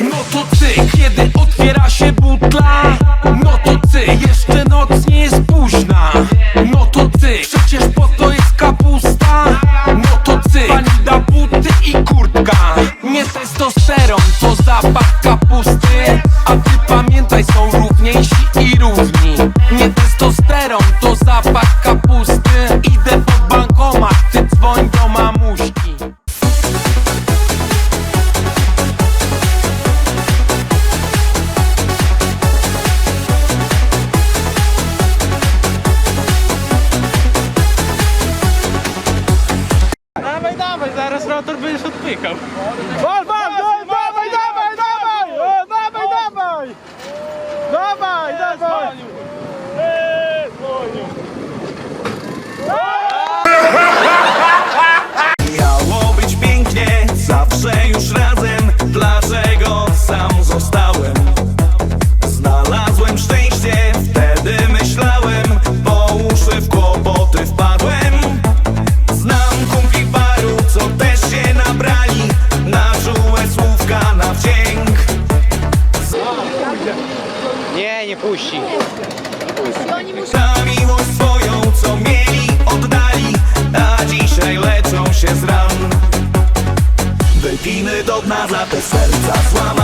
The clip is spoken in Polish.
No to ty, kiedy otwiera się butla dawaj, rotor będziesz odpykał. Wal, wal, dawaj, dawaj, dawaj! O, dawaj, dawaj! Dawaj, dawaj! Miało być pięknie, zawsze Za miłość swoją, co mieli, oddali A dzisiaj leczą się z ran. Wypiny do dna za te serca Złamane,